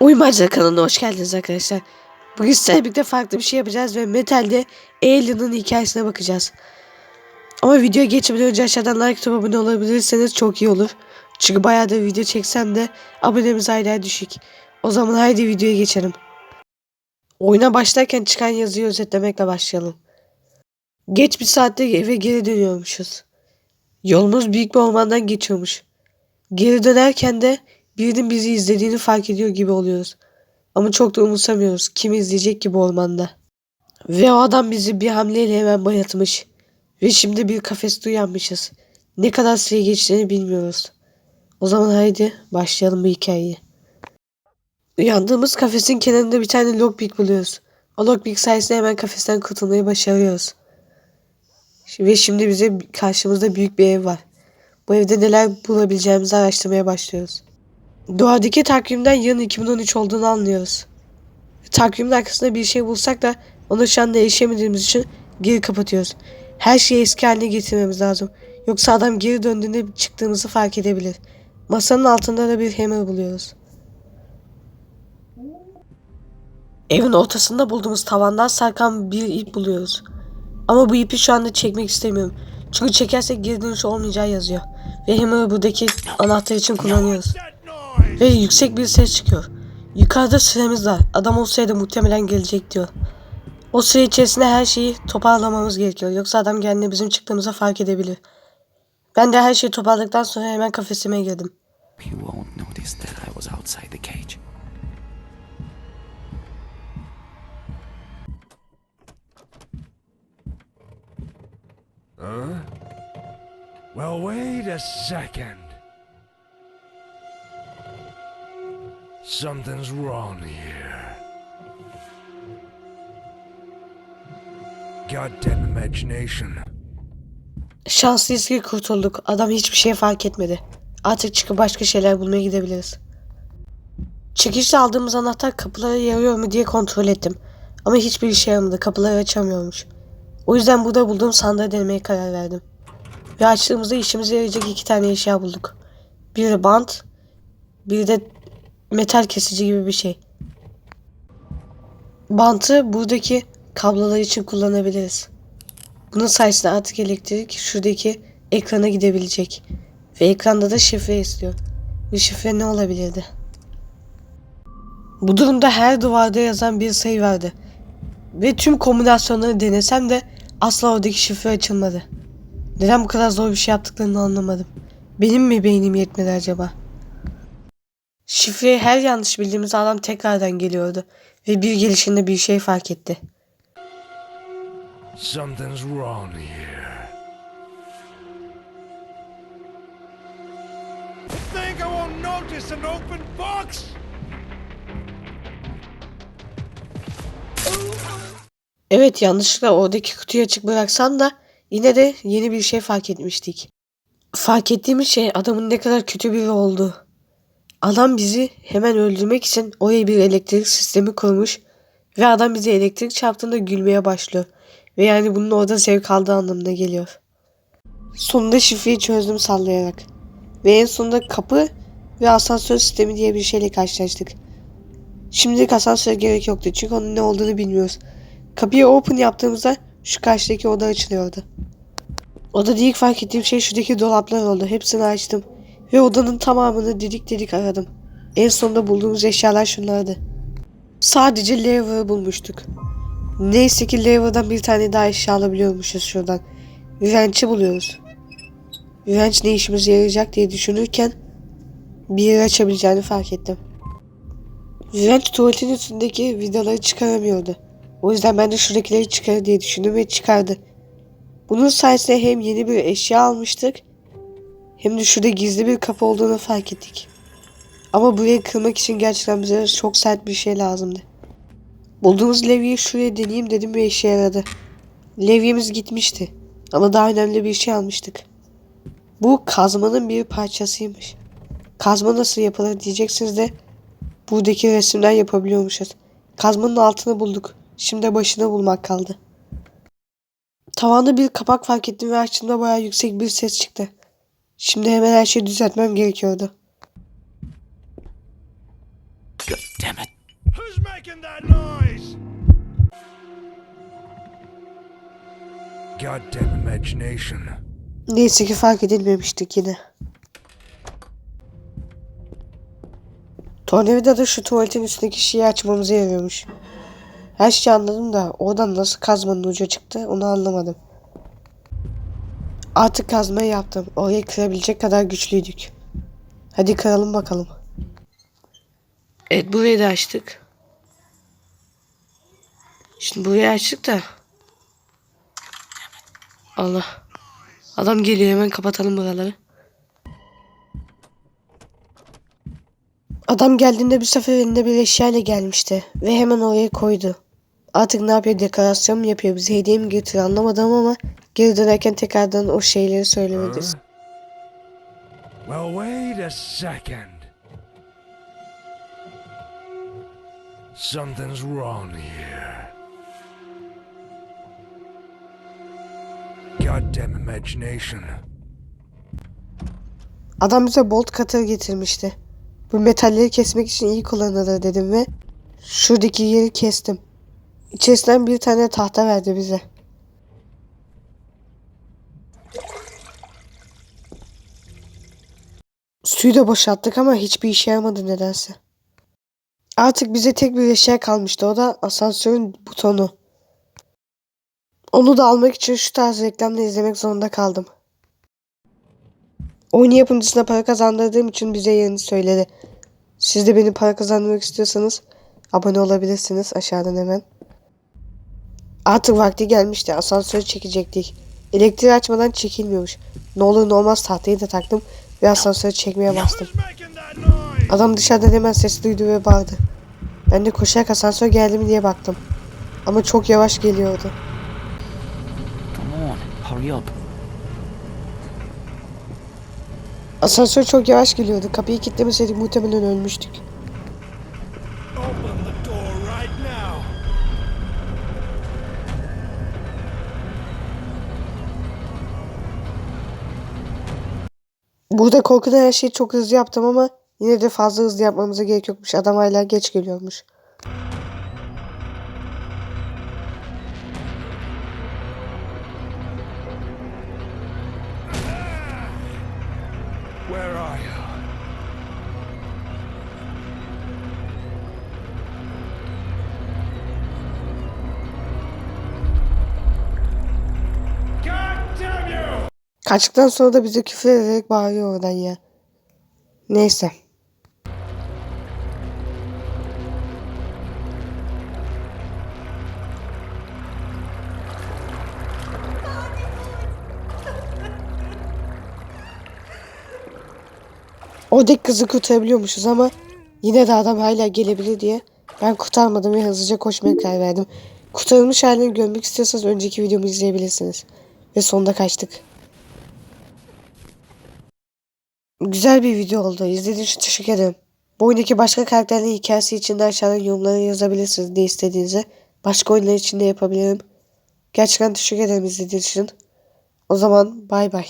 Uymacılar kanalına hoş geldiniz arkadaşlar. Bugün sizlerle birlikte farklı bir şey yapacağız ve Metal'de Alien'ın hikayesine bakacağız. Ama videoya geçmeden önce aşağıdan like tutup abone olabilirseniz çok iyi olur. Çünkü bayağı da video çeksem de abonemiz hala düşük. O zaman haydi videoya geçelim. Oyuna başlarken çıkan yazıyı özetlemekle başlayalım. Geç bir saatte eve geri dönüyormuşuz. Yolumuz büyük bir ormandan geçiyormuş. Geri dönerken de birinin bizi izlediğini fark ediyor gibi oluyoruz. Ama çok da umursamıyoruz. Kim izleyecek ki bu ormanda? Ve o adam bizi bir hamleyle hemen bayatmış. Ve şimdi bir kafeste uyanmışız. Ne kadar süre geçtiğini bilmiyoruz. O zaman haydi başlayalım bu hikayeyi. Uyandığımız kafesin kenarında bir tane lockpick buluyoruz. O lockpick sayesinde hemen kafesten kurtulmayı başarıyoruz. Ve şimdi bize karşımızda büyük bir ev var. Bu evde neler bulabileceğimizi araştırmaya başlıyoruz. Doğadaki takvimden yılın 2013 olduğunu anlıyoruz. Takvimin arkasında bir şey bulsak da onu şu anda erişemediğimiz için geri kapatıyoruz. Her şeyi eski haline getirmemiz lazım. Yoksa adam geri döndüğünde çıktığımızı fark edebilir. Masanın altında da bir hammer buluyoruz. Evin ortasında bulduğumuz tavandan sarkan bir ip buluyoruz. Ama bu ipi şu anda çekmek istemiyorum. Çünkü çekersek geri dönüş olmayacağı yazıyor. Ve hammer'ı buradaki anahtar için kullanıyoruz. Ve yüksek bir ses çıkıyor. Yukarıda süremiz var. Adam olsaydı muhtemelen gelecek diyor. O süre içerisinde her şeyi toparlamamız gerekiyor. Yoksa adam geldiğinde bizim çıktığımızı fark edebilir. Ben de her şeyi toparladıktan sonra hemen kafesime girdim. He won't notice that I was outside the cage. Well, wait a second. Something's wrong here. Goddamn imagination. Şanslıyız ki kurtulduk. Adam hiçbir şey fark etmedi. Artık çıkıp başka şeyler bulmaya gidebiliriz. Çekişle aldığımız anahtar kapılara yarıyor mu diye kontrol ettim. Ama hiçbir işe yaramadı. Kapıları açamıyormuş. O yüzden burada bulduğum sandığı denemeye karar verdim. Ve açtığımızda işimize yarayacak iki tane eşya bulduk. Biri bant, biri de metal kesici gibi bir şey. Bantı buradaki kablolar için kullanabiliriz. Bunun sayesinde artık elektrik şuradaki ekrana gidebilecek. Ve ekranda da şifre istiyor. Bu şifre ne olabilirdi? Bu durumda her duvarda yazan bir sayı vardı. Ve tüm kombinasyonları denesem de asla oradaki şifre açılmadı. Neden bu kadar zor bir şey yaptıklarını anlamadım. Benim mi beynim yetmedi acaba? Şifreyi her yanlış bildiğimiz adam tekrardan geliyordu. Ve bir gelişinde bir şey fark etti. Something's wrong here. Think I won't notice an open box? Evet yanlışlıkla oradaki kutuyu açık bıraksan da yine de yeni bir şey fark etmiştik. Fark ettiğimiz şey adamın ne kadar kötü biri olduğu. Adam bizi hemen öldürmek için oraya bir elektrik sistemi kurmuş ve adam bize elektrik çarptığında gülmeye başlıyor. Ve yani bunun orada zevk aldığı anlamına geliyor. Sonunda şifreyi çözdüm sallayarak. Ve en sonunda kapı ve asansör sistemi diye bir şeyle karşılaştık. Şimdilik asansöre gerek yoktu çünkü onun ne olduğunu bilmiyoruz. Kapıyı open yaptığımızda şu karşıdaki oda açılıyordu. Odada ilk fark ettiğim şey şuradaki dolaplar oldu. Hepsini açtım. Ve odanın tamamını didik didik aradım. En sonunda bulduğumuz eşyalar şunlardı. Sadece lever'ı bulmuştuk. Neyse ki lever'dan bir tane daha eşya alabiliyormuşuz şuradan. Wrench'i buluyoruz. Wrench ne işimize yarayacak diye düşünürken bir yer açabileceğini fark ettim. Wrench tuvaletin üstündeki vidaları çıkaramıyordu. O yüzden ben de şuradakileri çıkar diye düşündüm ve çıkardı. Bunun sayesinde hem yeni bir eşya almıştık hem de şurada gizli bir kapı olduğunu fark ettik. Ama burayı kırmak için gerçekten bize çok sert bir şey lazımdı. Bulduğumuz levyeyi şuraya deneyeyim dedim ve işe yaradı. Levyemiz gitmişti. Ama daha önemli bir şey almıştık. Bu kazmanın bir parçasıymış. Kazma nasıl yapılır diyeceksiniz de buradaki resimden yapabiliyormuşuz. Kazmanın altını bulduk. Şimdi başını bulmak kaldı. Tavanda bir kapak fark ettim ve açtığımda bayağı yüksek bir ses çıktı. Şimdi hemen her şeyi düzeltmem gerekiyordu. God damn it. Who's making that noise? Goddamn imagination. Neyse ki fark edilmemiştik yine. Tornavida da şu tuvaletin üstündeki şeyi açmamıza yarıyormuş. Her şeyi anladım da oradan nasıl kazmanın ucu çıktı onu anlamadım. Artık kazmayı yaptım. Orayı kırabilecek kadar güçlüydük. Hadi kıralım bakalım. Evet burayı da açtık. Şimdi burayı açtık da. Allah. Adam geliyor hemen kapatalım buraları. Adam geldiğinde bir sefer elinde bir eşyayla gelmişti ve hemen oraya koydu. Artık ne yapıyor dekorasyon mu yapıyor bize hediye mi getiriyor anlamadım ama geri dönerken tekrardan o şeyleri söylemedi. Well, wait a second. Something's wrong here. Goddamn imagination. Adam bize bolt cutter getirmişti. Bu metalleri kesmek için iyi kullanılır dedim ve şuradaki yeri kestim. İçerisinden bir tane tahta verdi bize. Suyu da boşalttık ama hiçbir işe yaramadı nedense. Artık bize tek bir eşya kalmıştı. O da asansörün butonu. Onu da almak için şu tarz reklamda izlemek zorunda kaldım. Oyunu yapımcısına para kazandırdığım için bize yerini söyledi. Siz de benim para kazandırmak istiyorsanız abone olabilirsiniz aşağıdan hemen. Artık vakti gelmişti. Asansörü çekecektik. Elektriği açmadan çekilmiyormuş. Ne olur ne olmaz tahtayı da taktım ve asansörü çekmeye bastım. Adam dışarıdan hemen ses duydu ve bağırdı. Ben de koşarak asansör geldi mi diye baktım. Ama çok yavaş geliyordu. Asansör çok yavaş geliyordu. Kapıyı kilitlemeseydik muhtemelen ölmüştük. Burada korkudan her şeyi çok hızlı yaptım ama yine de fazla hızlı yapmamıza gerek yokmuş. Adam hala geç geliyormuş. Where are you? You! Kaçtıktan sonra da bize küfür ederek bağırıyor oradan ya. Neyse. Oradaki kızı kurtarabiliyormuşuz ama yine de adam hala gelebilir diye ben kurtarmadım ve hızlıca koşmaya karar verdim. Kurtarılmış halini görmek istiyorsanız önceki videomu izleyebilirsiniz. Ve sonunda kaçtık. Güzel bir video oldu. İzlediğiniz için teşekkür ederim. Bu oyundaki başka karakterlerin hikayesi için de aşağıdan yorumlara yazabilirsiniz ne istediğinizi. Başka oyunlar için de yapabilirim. Gerçekten teşekkür ederim izlediğiniz için. O zaman bay bay.